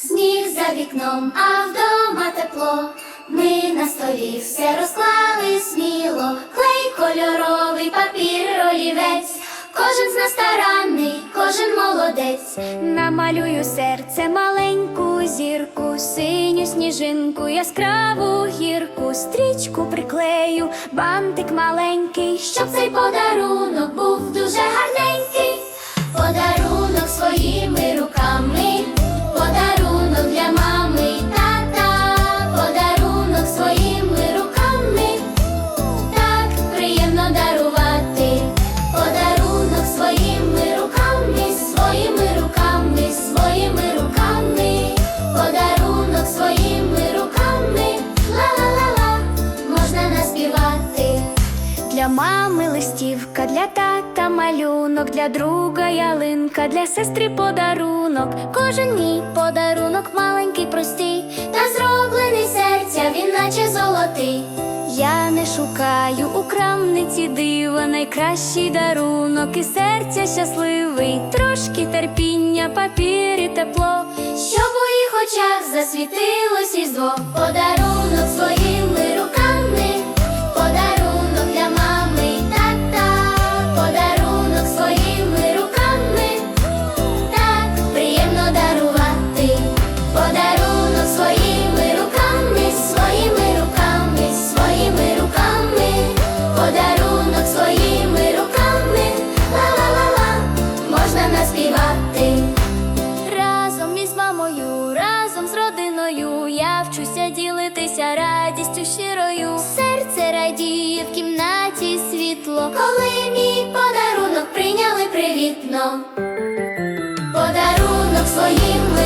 сніг за вікном, а вдома тепло. Ми на столі все розклали сміло, клей кольоровий папір, олівець. Кожен з нас старанний, кожен молодець. Намалюю серце маленьку зірку, синю сніжинку, яскраву гірку, стрічку приклею, бантик маленький, щоб цей подарунок був мами листівка, для тата малюнок, для друга ялинка, для сестри подарунок. Кожен мій подарунок маленький, простий. Та зроблений серця, він наче золотий. Я не шукаю у крамниці дива, найкращий дарунок і серця щасливий, трошки терпіння, папір і тепло. Щоб у їх очах засвітилось різдво, подарунок своїми подарунок своїми руками, ла-ла-ла-ла, можна наспівати. Разом із мамою, разом з родиною я вчуся ділитися радістю щирою. Серце радіє в кімнаті світло. Коли мій подарунок прийняли привітно, подарунок своїм